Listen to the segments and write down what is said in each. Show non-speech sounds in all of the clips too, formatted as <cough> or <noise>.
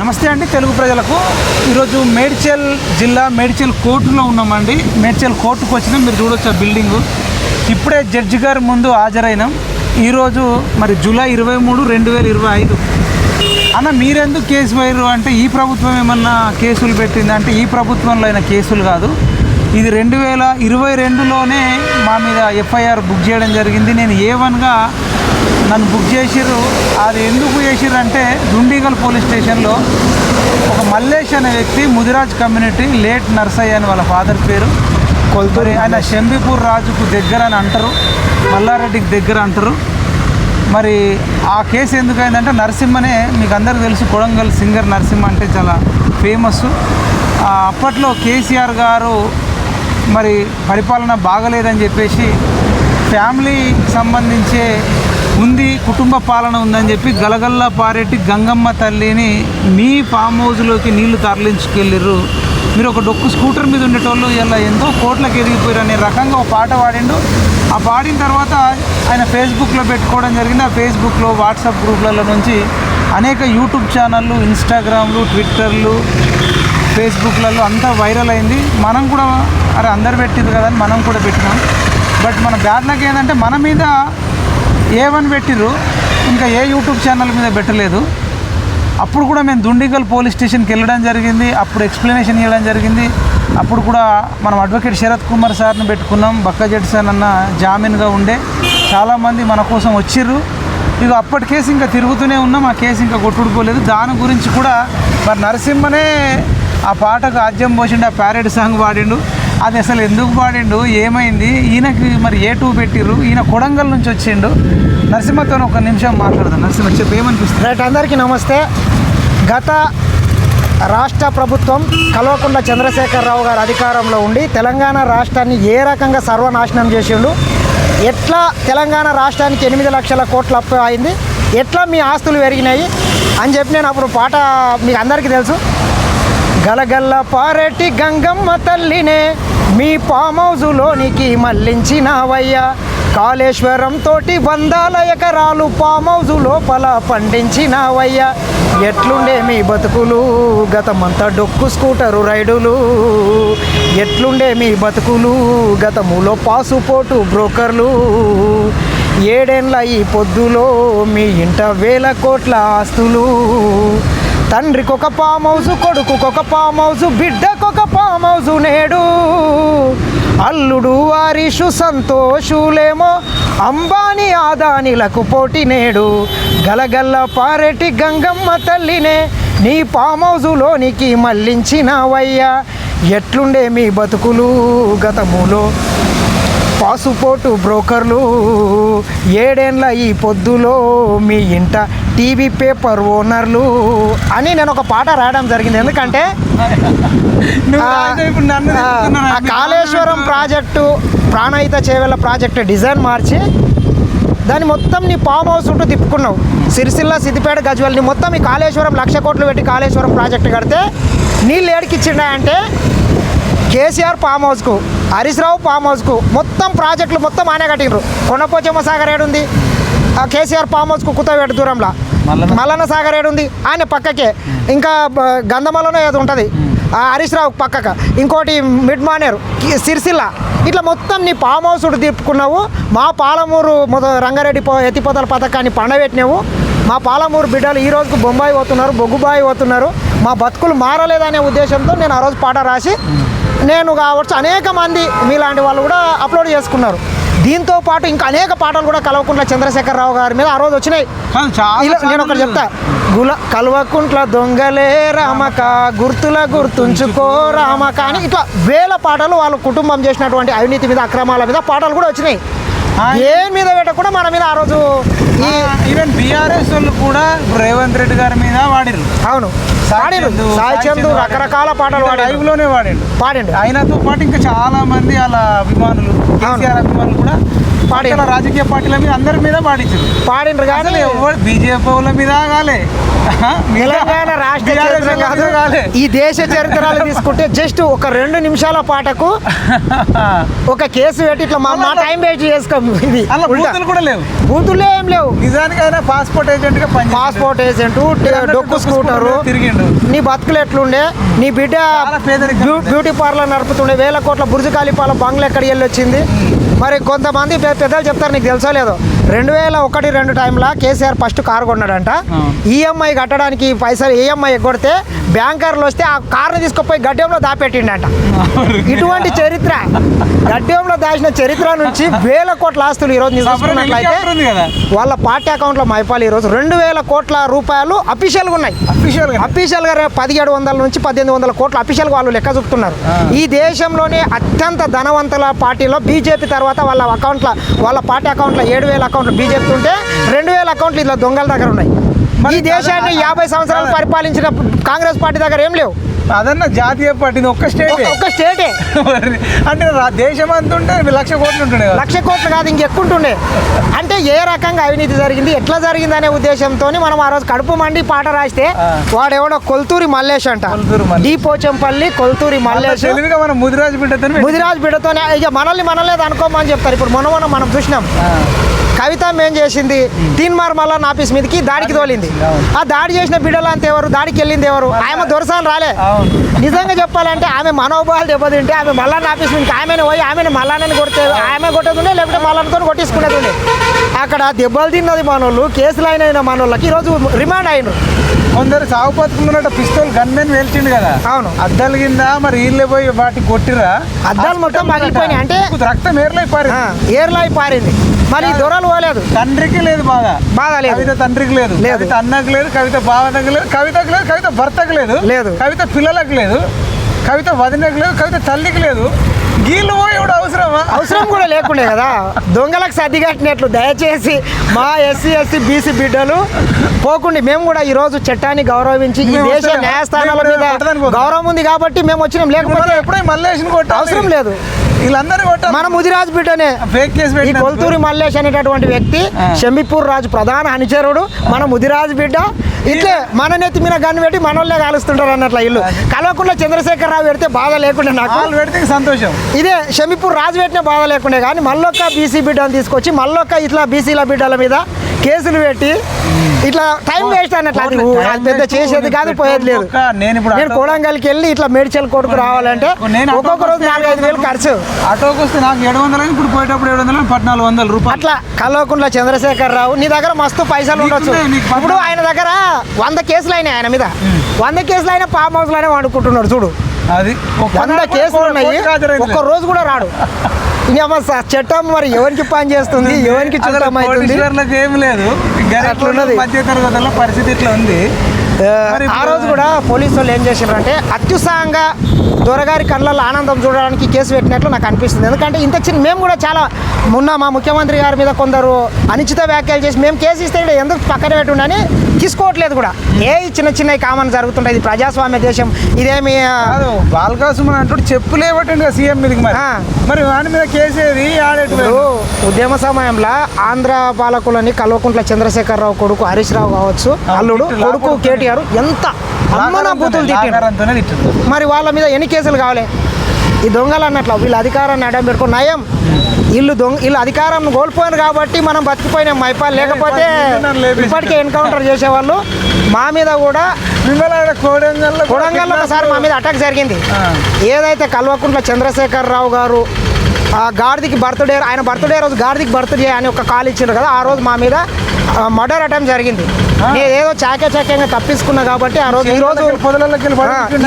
నమస్తే అండి తెలుగు ప్రజలకు. ఈరోజు మేడ్చల్ జిల్లా మేడ్చల్ కోర్టులో ఉన్నామండి. మేడ్చల్ కోర్టుకు వచ్చినాం. మీరు చూడొచ్చు ఆ బిల్డింగు. ఇప్పుడే జడ్జి గారి ముందు హాజరైనాం. ఈరోజు మరి జూలై ఇరవై మూడు రెండు వేల ఇరవై ఐదు. అన్న మీరెందుకు కేసు వేయరు అంటే ఈ ప్రభుత్వం ఏమన్నా కేసులు పెట్టింది? అంటే ఈ ప్రభుత్వంలో అయిన కేసులు కాదు. ఇది రెండు వేల ఇరవై రెండులోనే మా మీద ఎఫ్ఐఆర్ బుక్ చేయడం జరిగింది. నేను ఏ వన్గా నన్ను బుక్ చేసిర్రు. అది ఎందుకు చేసిర్రు అంటే దుండిగల్ పోలీస్ స్టేషన్లో ఒక మల్లేష్ అనే వ్యక్తి ముదిరాజ్ కమ్యూనిటీ లేట్ నర్సయ్య అని వాళ్ళ ఫాదర్ పేరు. కొల్తూరి ఆయన శంబిపూర్ రాజుకు దగ్గర అని అంటారు. మల్లారెడ్డికి దగ్గర అంటారు. మరి ఆ కేసు ఎందుకైందంటే నరసింహనే మీకు అందరికీ తెలుసు కొడంగల్ సింగర్ నరసింహ అంటే చాలా ఫేమస్ అప్పట్లో కేసీఆర్ గారు మరి పరిపాలన బాగలేదని చెప్పేసి ఫ్యామిలీ సంబంధించే ఉంది కుటుంబ పాలన ఉందని చెప్పి గలగల్లా పారెట్టి గంగమ్మ తల్లిని మీ ఫామ్ హౌస్లోకి నీళ్ళు తరలించుకెళ్ళిర్రు. మీరు ఒక డొక్కు స్కూటర్ మీద ఉండేటోళ్ళు ఇలా ఎంతో కోట్లకు ఎదిగిపోయారు అనే రకంగా ఒక పాట పాడిండు. ఆ పాడిన తర్వాత ఆయన ఫేస్బుక్లో పెట్టుకోవడం జరిగింది. ఆ ఫేస్బుక్లో వాట్సాప్ గ్రూప్లలో నుంచి అనేక యూట్యూబ్ ఛానళ్ళు ఇన్స్టాగ్రామ్లు ట్విట్టర్లు ఫేస్బుక్లలో అంతా వైరల్ అయింది. మనం కూడా అరే అందరు పెట్టింది కదా అని మనం కూడా పెట్టినాం. బట్ మన బ్యాడ్ లక్ ఏంటంటే మన మీద ఏ వన్ పెట్టిర్రు. ఇంకా ఏ యూట్యూబ్ ఛానల్ మీద పెట్టలేదు. అప్పుడు కూడా మేము దుండిగల్ పోలీస్ స్టేషన్కి వెళ్ళడం జరిగింది. అప్పుడు ఎక్స్ప్లెనేషన్ ఇవ్వడం జరిగింది. అప్పుడు కూడా మనం అడ్వకేట్ శరత్ కుమార్ సార్ని పెట్టుకున్నాం. బక్కజెట్ సార్ అన్న జామీన్గా ఉండే. చాలామంది మన కోసం వచ్చిర్రు. ఇక అప్పటి కేసు ఇంకా తిరుగుతూనే ఉన్నాం. ఆ కేసు ఇంకా కొట్టుడుకోలేదు. దాని గురించి కూడా మరి నరసింహనే ఆ పాటకు ఆద్యం పోసిండు ఆ ప్యారెడ్ సాంగ్ పాడిండు. అది అసలు ఎందుకు పాడిండు? ఏమైంది? ఈయనకి మరి ఏ టూ పెట్టిర్రు? ఈయన కొడంగల్ నుంచి వచ్చిండు. నరసింహతో ఒక నిమిషం మాట్లాడదాం. నరసింహ చెప్పు ఏమనిపిస్తుంది? రైట్ అందరికీ నమస్తే. గత రాష్ట్ర ప్రభుత్వం కల్వకుంట్ల చంద్రశేఖరరావు గారు అధికారంలో ఉండి తెలంగాణ రాష్ట్రాన్ని ఏ రకంగా సర్వనాశనం చేసిండు? ఎట్లా తెలంగాణ రాష్ట్రానికి ఎనిమిది లక్షల కోట్ల అప్పు అయింది? ఎట్లా మీ ఆస్తులు పెరిగినాయి? అని చెప్పి నేను అప్పుడు పాట మీకు అందరికీ తెలుసు. గలగల్ల పారెటి గంగమ్మ తల్లినే మీ ఫామ్ హౌజులోనికి మళ్ళించినావయ్యా. కాళేశ్వరం తోటి వందల ఎకరాలు ఫామ్ హౌజు లోపల పండించినావయ్యా. ఎట్లుండే మీ బతుకులు? గతమంతా డొక్కు స్కూటరు రైడులు. ఎట్లుండే మీ బతుకులు? గతములో పాసుపోటు బ్రోకర్లు. ఏడేండ్ల ఈ పొద్దులో మీ ఇంట వేల కోట్ల ఆస్తులు. తండ్రికి ఒక హౌస్ కొడుకుకొక పామౌజు హౌస్ బిడ్డకొక పామౌజు హౌస్ నేడు. అల్లుడు వారిషు సంతోషులేమో అంబానీ ఆదానిలకు పోటీ నేడు. గలగల్ల పారెటి గంగమ్మ తల్లినే నీ పామౌజులోనికి హౌజులోనికి మళ్ళించినావయ్యా. ఎట్లుండే మీ బతుకులు గతములో? పాసుపోటు బ్రోకర్లు ఏడేండ్ల ఈ పొద్దులో మీ ఇంట టీవీ పేపర్ ఓనర్లు అని నేను ఒక పాట రాయడం జరిగింది. ఎందుకంటే Kaleshwaram project Pranahita Chevella project design మార్చి దాన్ని మొత్తం నీ ఫామ్ హౌస్ చుట్టూ తిప్పుకున్నావు. సిరిసిల్ల సిద్దిపేట గజ్వల్ నీ మొత్తం ఈ కాళేశ్వరం లక్ష కోట్లు పెట్టి కాళేశ్వరం ప్రాజెక్టు కడితే నీళ్ళు ఏడికిచ్చిండా అంటే కేసీఆర్ ఫామ్ హౌస్కు హరీష్ రావు ఫామ్ హౌస్కు మొత్తం ప్రాజెక్టులు మొత్తం ఆయనే కట్టిండ్రు. కొండపోచమ్మ సాగర్ ఏడుంది ఆ కేసీఆర్ ఫామ్ హౌస్కు కుత్తవేట దూరంలో. మల్లన్న- సాగర్ ఏడుంది ఆయన పక్కకే. ఇంకా గంధమలోనే ఏదో ఉంటుంది. ఆ హరీష్ రావు పక్కక. ఇంకోటి మిడ్ మానేరు సిరిసిల్ల. ఇట్లా మొత్తం నీ ఫామ్ హౌస్ తిప్పుకున్నావు. మా పాలమూరు మొద రంగారెడ్డి పో ఎత్తిపోతల పథకాన్ని పండబెట్టినావు. మా పాలమూరు బిడ్డలు ఈ రోజుకు బొంబాయి పోతున్నారు బొగ్గుబాయి పోతున్నారు. మా బతుకులు మారలేదనే ఉద్దేశంతో నేను ఆ రోజు పాట రాసి నేను కావచ్చు అనేక మంది మీలాంటి వాళ్ళు కూడా అప్లోడ్ చేసుకున్నారు. దీంతో పాటు ఇంకా అనేక పాటలు కూడా కలవకుంట్ల చంద్రశేఖరరావు గారి మీద ఆ రోజు వచ్చినాయి. నేను ఒకటి చెప్తా. గుల కల్వకుంట్ల దొంగలే రామక గుర్తుల గుర్తుంచుకో రామక అని ఇట్లా వేల పాటలు వాళ్ళ కుటుంబం చేసినటువంటి అవినీతి మీద అక్రమాల మీద పాటలు కూడా వచ్చినాయి. దేని మీద పెట్టకుండా మన మీద ఆ రోజు ఈవెన్ బీఆర్ఎస్ వాళ్ళు కూడా రేవంత్ రెడ్డి గారి మీద వాడిరు అవును. పాడిండు సాయి చందు రకరకాల పాటలు లైవ్లోనే వాడిండు పాడిండు. ఆయనతో పాటు ఇంకా చాలా మంది అలా అభిమానులు కేసీఆర్ అభిమానులు కూడా పాడిన రాజకీయ పార్టీల మీద అందరి మీద పాడించారు పాడినరు కానీ ఎవరు బీజేపీ వాళ్ళ మీద కాలే తెలంగాణ రాష్ట్ర ఈ దేశ చరిత్రలు తీసుకుంటే జస్ట్ ఒక రెండు నిమిషాల పాటకు <laughs> ఒక కేసు పెట్టి ఇట్లా మా మా టైం వేస్ట్ చేసుకోం ఇది. బూతులు కూడా లేవు. బూతులే ఏం లేవు. నిజానికైనా పాస్పోర్ట్ ఏజెంట్గా పాస్పోర్ట్ ఏజెంట్ డొక్కు స్కూటరు తిరిగిండు. నీ బతుకులు ఎట్లుండే నీ బిడ్డ బ్యూటీ పార్లర్ నడుపుతుండే వేల కోట్ల బుర్జు ఖలీఫాల బంగ్లా ఎక్కడికి వెళ్ళి వచ్చింది మరి కొంతమంది పెద్దలు చెప్తారు నీకు తెలుసో లేదో. రెండు వేల ఒకటి రెండు టైంలో కేసీఆర్ ఫస్ట్ కారు కొన్నాడంట. ఈఎంఐ కట్టడానికి పైసలు ఈఎంఐ ఎగ్గొడితే బ్యాంకర్లు వస్తే ఆ కార్ని తీసుకుపోయి గడ్డంలో దాపెట్టిండంట. ఇటువంటి చరిత్ర. గడ్డంలో దాచిన చరిత్ర నుంచి వేల కోట్ల ఆస్తులు ఈరోజు కదా? వాళ్ళ పార్టీ అకౌంట్లో మైపాలు ఈరోజు రెండు వేల కోట్ల రూపాయలు అఫీషియల్గా ఉన్నాయి. అఫీషియల్గా అఫీషియల్గా రే- పదిహేడు వందల నుంచి పద్దెనిమిది వందల కోట్లు అఫీషియల్గా వాళ్ళు లెక్క చూపుతున్నారు. ఈ దేశంలోనే అత్యంత ధనవంతుల పార్టీలో బీజేపీ తర్వాత వాళ్ళ అకౌంట్ల వాళ్ళ పార్టీ అకౌంట్లో ఏడు వేల అకౌంట్లు బీజేపీ ఉంటే రెండు వేల అకౌంట్లు ఇలా దొంగల దగ్గర ఉన్నాయి. ఈ దేశాన్ని యాభై సంవత్సరాలు. పరిపాలించిన కాంగ్రెస్ పార్టీ దగ్గర ఏం లేవు. అదన్న జాతీయ పార్టీ ఒక్క స్టేట్. ఒక్క- స్టేటే. అంటే దేశం అంత ఉంటే లక్ష కోట్లు ఉంటుండే లక్ష కోట్లు కాదు ఇంకెక్కుంటుండే. అంటే ఏ రకంగా అవినీతి జరిగింది ఎట్లా జరిగింది అనే ఉద్దేశంతో మనం ఆ రోజు కడుపు మండి పాట రాస్తే. వాడెవడో కొల్తూరి మల్లేష్ అంట. డీ పోచంపల్లి కొల్తూరి మల్లేష్. మనం ముదిరాజు బిడ్డతో ముదిరాజ్ బిడ్డతోనే ఇక మనల్ని మనల్ని అనుకోమని చెప్తారు. ఇప్పుడు మొన్న మనం చూసినాం. కవిత ఏం చేసింది? తీన్మార్ మళ్ళా ఆఫీస్ మీదకి దాడికి తోలింది. ఆ దాడి చేసిన బిడ్డలు అంత ఎవరు? దాడికి వెళ్ళింది ఎవరు? ఆమె దొరసాలు రాలే. నిజంగా చెప్పాలంటే ఆమె మనోభావాలు దెబ్బతింటే ఆమె మళ్ళా ఆఫీస్ నుంచి ఆమెను పోయి ఆమెను మళ్ళానని కొడితే ఆమె కొట్టేది లేకపోతే మళ్ళాతో కొట్టించుకునేది ఉండే అక్కడ దెబ్బలు తిన్నది మనోళ్ళు కేసులు అయిన మనోళ్ళకి ఈరోజు రిమాండ్ అయినరు. కొందరు సాగు బతుకున్నట్టు పిస్తోల్ గన్మెన్ వేల్చిండు కదా. అవును. అద్దాల కింద మరి వీళ్ళే పోయి వాటి కొట్టిరా అద్దాలు మొత్తం పగిలిపోయినాయి. అంటే- రక్తం ఏర్లై పారి ఏర్లాయి పారింది. మరి దొరలు పోలేదు తండ్రికి లేదు బాధ బాధ లేదు. కవిత తండ్రికి లేదు లేదు. అన్నకు లేదు కవిత భావనకు లేదు కవితకు లేదు కవిత భర్తకు లేదు లేదు. కవిత పిల్లలకు లేదు కవిత వదినకు లేదు కవిత తల్లికి లేదు గీళ్ళు పోయి అవసరమా అవసరం కూడా లేకుండే కదా దొంగలకు సర్ది కట్టినట్లు దయచేసి మా ఎస్సీ ఎస్సీ బీసీ బిడ్డలు పోకుండి మేము కూడా ఈ రోజు చట్టాన్ని గౌరవించి ఈ దేశ? న్యాయస్థానాల మీద. గౌరవం ఉంది కాబట్టి మేము వచ్చినాం లేకపోతే ఎప్పుడే మల్లేషన్ కొట్టాలి అవసరం లేదు. వీళ్ళందరినీ కొట్టాలి మన ముదిరాజు బిడ్డనే. ఫేక్ కేసు ఈ. కొల్తూరి మల్లేష్ అనేటటువంటి వ్యక్తి. షమీపూర్ రాజు ప్రధాన అనుచరుడు మన ముదిరాజు బిడ్డ. ఇట్లే మన నెత్తి మీద గన్ను పెట్టి మనోళ్ళే కాలుస్తుంటారు అన్నట్ల ఇల్లు కలవకుండా చంద్రశేఖర్ రావు పెడితే బాధ లేకుండా నాకు. పెడితే సంతోషం. ఇదే షమీపూర్ రాజు పెట్టిన బాధ లేకుండే. కానీ మళ్ళొక్క బీసీ బిడ్డను తీసుకొచ్చి మళ్ళొక్క ఇట్లా బీసీల బిడ్డల మీద కేసులు పెట్టి ఇట్లా టైం వేస్ట్ అన్నట్లు అది పెద్ద చేసేది కాదు పోయేది లేదు. నేను ఇప్పుడు నేను కోడంగల్కి వెళ్ళి ఇట్లా మేడ్చల్ కొడుకు రావాలంటే నేను ఒక్కొక్క రోజు వస్తే నాలుగైదు వేలు ఖర్చు. ఆటోకి వస్తే నాకు ఏడు వందలు ఇప్పుడు పోయేటప్పుడు ఏడు వందలు పద్నాలుగు వందలు రూపాయలు. అట్లా కల్వకుంట్ల చంద్రశేఖర్ రావు నీ దగ్గర మస్తు పైసలు ఉండొచ్చు. ఇప్పుడు ఆయన దగ్గర వంద కేసులు అయినాయి ఆయన మీద. వంద కేసులు అయినా ఫామ్ హౌస్లోనే వండుకుంటున్నాడు చూడు. అది వంద కేసులు ఉన్నాయి? ఒక్క రోజు కూడా రాడు. చట్టం మరి ఎవరికి పని చేస్తుంది? ఎవరికి చుట్టం అవుతుంది? ఏం లేదు. మధ్య పరిస్థితి ఇట్లా ఉంది. ఆ, రోజు కూడా పోలీసు వాళ్ళు ఏం చేశారంటే అత్యుత్సాహంగా దొరగారి కళ్ళల్లో ఆనందం చూడడానికి కేసు పెట్టినట్లు నాకు అనిపిస్తుంది ఎందుకంటే ఇంత చిన్న మేము కూడా చాలా మొన్న మా ముఖ్యమంత్రి గారి మీద కొందరు అనుచిత వ్యాఖ్యలు చేసి మేము కేసు ఇస్తే ఎందుకు పక్కన పెట్టుండని తీసుకోవట్లేదు కూడా ఏ చిన్న చిన్న కామన్ జరుగుతుంటాయి ఇది ప్రజాస్వామ్య దేశం ఇదేమి బాలకాసుమన్ అంటూ చెప్పులే పట్టండి సీఎం మీదకి మరి. మరి వాని మీద కేసేది ఉద్యమ సమయంలో ఆంధ్ర పాలకులని కల్వకుంట్ల చంద్రశేఖరరావు కొడుకు హరీష్ రావు కావచ్చు అల్లుడు కొడుకు. కేటీఆర్ ఎంత అమ్మన బూతులు తిట్టిండు. మరి వాళ్ళ మీద ఎన్ని కేసులు కావాలి? ఈ దొంగలు అన్నట్లు వీళ్ళు అధికారాన్ని అడ్డం పెట్టుకుని నయం. వీళ్ళు దొంగ వీళ్ళు అధికారం కోల్పోయారు కాబట్టి మనం బతికిపోయినాం. మైపాల్ లేకపోతే ఇప్పటికి ఎన్కౌంటర్ చేసేవాళ్ళు. మా మీద కూడా కోడంగల్లో ఒకసారి మా మీద అటాక్ జరిగింది. ఏదైతే కల్వకుంట్ల చంద్రశేఖర్ రావు గారు ఆ గాడిదికి బర్త్డే ఆయన బర్త్డే రోజు గాడిదికి బర్త్డే అని ఒక కాల్ ఇచ్చిండ్రు కదా ఆ రోజు మా మీద మర్డర్ అటెంప్ట్ జరిగింది. నేను ఏదో చాకే చాక్యంగా తప్పించుకున్నా కాబట్టి ఆ రోజు ఈ రోజు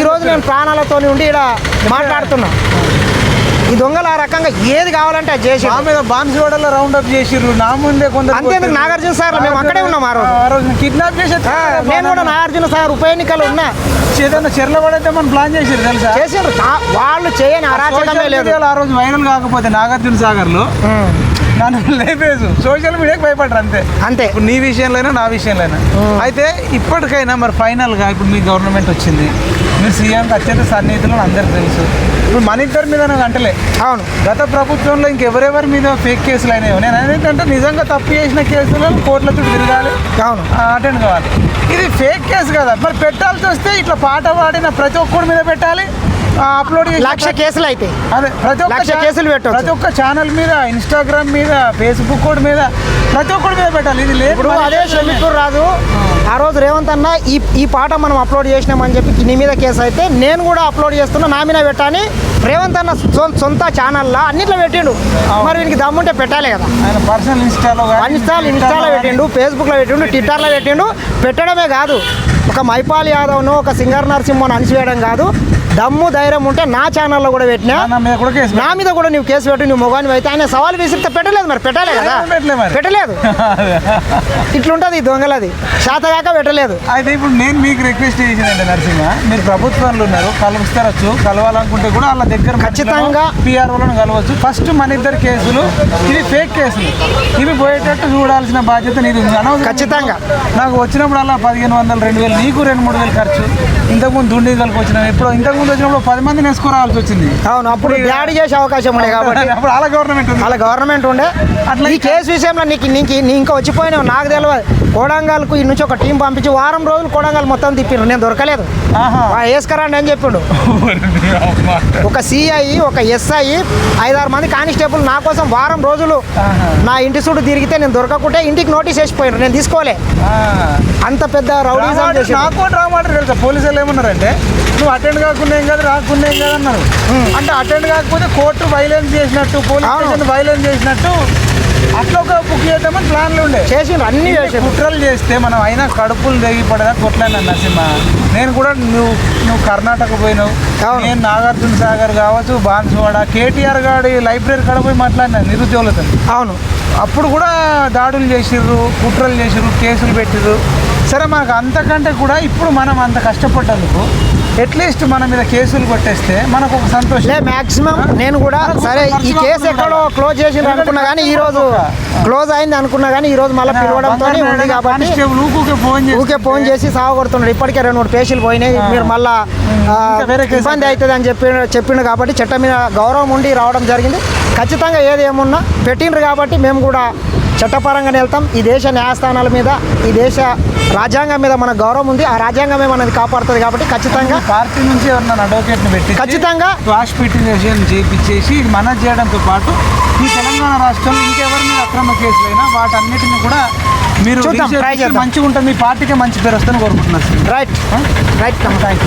ఈ రోజు నేను ప్రాణాలతో ఉండి ఇక్కడ మాట్లాడుతున్నా. ఈ దొంగలు ఆ రకంగా ఏది కావాలంటే అది చేసి మీద బాన్సువాడలో రౌండ్ అప్ చేసిర్రు. నా ముందే కొందరు అంతేందుకు. నాగార్జున సార్ మేము అక్కడే ఉన్నాం ఆ రోజు. ఆ రోజు కిడ్నాప్ చేసి నేను కూడా నాగార్జున సార్ ఉప ఎన్నికలు ఉన్నా. ఏదైనా చెర్ల పడైతే మనం ప్లాన్ చేసిర్రు తెలుసా? చేసిండ్రు నా- వాళ్ళు చేయని అరాచకమే లేదు. ఆ రోజు వైరల్ కాకపోతే నాగార్జున సాగర్లో ఉం. నన్ను లేపేసు సోషల్ మీడియాకి భయపడరు అంతే. అంతే. ఇప్పుడు నీ విషయంలోనే నా విషయంలోనే? అయితే ఇప్పటికైనా మరి ఫైనల్గా ఇప్పుడు మీ గవర్నమెంట్ వచ్చింది. మీరు సీఎంకి అత్యంత సన్నిహితులు అందరికి తెలుసు. ఇప్పుడు మన ఇద్దరి మీద అంటలే అవును. గత ప్రభుత్వంలో ఇంకెవరెవరి మీద ఫేక్ కేసులు అయినాయో? నేను అంటే నిజంగా తప్పు చేసిన కేసులను కోర్టుల చుట్టూ తిరగాలి. అవును. అటెండ్ కావాలి. ఇది ఫేక్ కేసు కదా. మరి పెట్టాల్సి వస్తే ఇట్లా పాట పాడిన ప్రతి ఒక్కడి మీద పెట్టాలి. అప్లోడ్ లక్ష కేసులు అయితే. అదే ప్రతి ఒక్క కేసులు పెట్టొచ్చు. ప్రతి ఒక్క ఛానల్ మీద ఇన్స్టాగ్రామ్ మీద ఫేస్బుక్ కూడా మీద ప్రతి ఒక్కడి మీద పెట్టాలి. ఇది లేదు అదే షమీపూర్ రాజు ఆ. రోజు రేవంత్ అన్న ఈ ఈ పాట మనం అప్లోడ్ చేసినామని చెప్పి నీ మీద కేసు అయితే నేను కూడా అప్లోడ్ చేస్తున్నా నా మీద పెట్టని రేవంత్ అన్న సొంత ఛానల్లో అన్నిట్లో పెట్టిండు. మరి వీనికి దమ్ముంటే పెట్టాలి కదా. పర్సనల్ ఇన్స్టాలో ఇన్స్టాల్ ఇన్స్టాలో పెట్టిండు ఫేస్బుక్లో పెట్టిండు ట్విట్టర్లో పెట్టిండు. పెట్టడమే కాదు. ఒక మైపాల్ యాదవ్ను ఒక సింగర్ నరసింహను అణిచివేయడం కాదు. దమ్ము ధైర్యం ఉంటే నా ఛానల్లో కూడా పెట్టినా. నా మీద కూడా కేసు నా మీద కూడా నువ్వు కేసు పెట్టు నువ్వు మొగాని అయితే ఆయన సవాల్ విసిరితే పెట్టలేదు మరి పెట్టాలి కదా. పెట్టలేదు. ఇట్లుంటుంది దొంగలది. శాతగాక పెట్టలేదు. అయితే ఇప్పుడు నేను మీకు రిక్వెస్ట్ చేసిందండి నరసింహ మీరు ప్రభుత్వంలో ఉన్నారు కలుస్తారచ్చు కలవాలనుకుంటే కూడా వాళ్ళ దగ్గర ఖచ్చితంగా. పిఆర్ఓలను కలవచ్చు. ఫస్ట్ మన ఇద్దరు కేసులు ఇవి ఫేక్ కేసులు. ఇవి పోయేటట్టు చూడాల్సిన బాధ్యత నీది ఉంది. ఖచ్చితంగా. నాకు వచ్చినప్పుడు అలా పదిహేను వందలు రెండు వేలు నీకు రెండు మూడు వేలు ఖర్చు. ఇంతకుముందు దుండి కలిపి వచ్చిన ఇప్పుడు ఇంతకుముందు వచ్చినప్పుడు పది మందిని వేసుకోరావాల్సి వచ్చింది. అవును అప్పుడు బ్యాడ్ చేసే అవకాశం ఉండే కాబట్టి. అప్పుడు అలా గవర్నమెంట్ ఉంది. వాళ్ళ గవర్నమెంట్ ఉండే. అట్లా ఈ కేసు విషయంలో నీకు నీకు నీ ఇంకా వచ్చిపోయినావు నాకు తెలియదు కోడంగల్కు ఈ నుంచి ఒక టీం పంపించి వారం రోజులు కోడంగల్ మొత్తం తిప్పిండ్రు నేను దొరకలేదు. వేసుకరండి అని చెప్పిండు. ఒక సిఐ ఒక ఎస్ఐ ఐదారు మంది కానిస్టేబుల్ నా కోసం వారం రోజులు. నా ఇంటి చుట్టూ తిరిగితే నేను దొరకకుంటే ఇంటికి నోటీస్ వేసిపోయినారు నేను తీసుకోలే. అంత పెద్ద చేసి నాకు డ్రామా పోలీసులు ఏమన్నారంటే నువ్వు అటెండ్ కాకుండా ఏం కాదు రాకుండా ఏం కాదు అన్నారు అంటే అటెండ్ కాకపోతే కోర్టు వైలెన్స్ చేసినట్టు పోలీస్. స్టేషన్ వైలెన్స్ చేసినట్టు అట్లా ఒక బుక్ చేద్దామని ప్లాన్లు ఉండే. చేసిండ్రు అన్ని కుట్రలు చేస్తే మనం అయినా కడుపులు తెగి పడదా కొట్లాడినా నరసింహ. నేను కూడా నువ్వు నువ్వు కర్ణాటక పోయినావు. నేను నాగార్జున సాగర్ కావచ్చు బాన్సువాడ కేటీఆర్ గాడి లైబ్రరీ కాడ పోయి మాట్లాడినా నిరుద్యోగులతో. అవును. అప్పుడు కూడా దాడులు చేసిర్రు కుట్రలు చేసిర్రు కేసులు పెట్టిర్రు. సరే మనకు అంతకంటే కూడా ఇప్పుడు మనం అంత కష్టపడ్డందుకు అట్లీస్ట్ మన మీద కేసులు కొట్టేస్తే మనకు ఒక సంతోషం. లే మాక్సిమం నేను కూడా సరే ఈ కేసు ఎక్కడో క్లోజ్ చేసిండ్రు అనుకున్నా కానీ ఈ రోజు క్లోజ్ అయింది అనుకున్నా కానీ ఈ రోజు మళ్ళీ పిలవడంతో ఉంది కాబట్టి ఊకే ఫోన్ చేసి ఊకే ఫోన్ చేసి సాగు కొడుతున్నాడు. ఇప్పటికే రెండు మూడు పేషీలు పోయినాయి. మీరు మళ్ళా ఇబ్బంది అవుతుంది అని చెప్పి చెప్పిండు కాబట్టి చట్టం మీద గౌరవం ఉండి రావడం జరిగింది. ఖచ్చితంగా ఏది ఏమున్నా పెట్టిండ్రు కాబట్టి మేము కూడా చట్టపరంగానే వెళ్తాం. ఈ దేశ న్యాయస్థానాల మీద ఈ దేశ రాజ్యాంగం మీద మన గౌరవం ఉంది. ఆ రాజ్యాంగమే మనది కాపాడుతుంది కాబట్టి ఖచ్చితంగా పార్టీ నుంచి ఎవరన్నా అడ్వకేట్ని పెట్టి ఖచ్చితంగా క్వాష్ పిటిషన్ చేయించేసి ఇది మన చేయడంతో పాటు ఈ తెలంగాణ రాష్ట్రంలో ఇంకెవరి మీద అక్రమ కేసులైనా వాటన్నిటిని కూడా మీరు. మంచిగా ఉంటుంది మీ పార్టీకే మంచి పేరు వస్తుందని కోరుకుంటున్నారు రైట్ రైట్ థ్యాంక్ యూ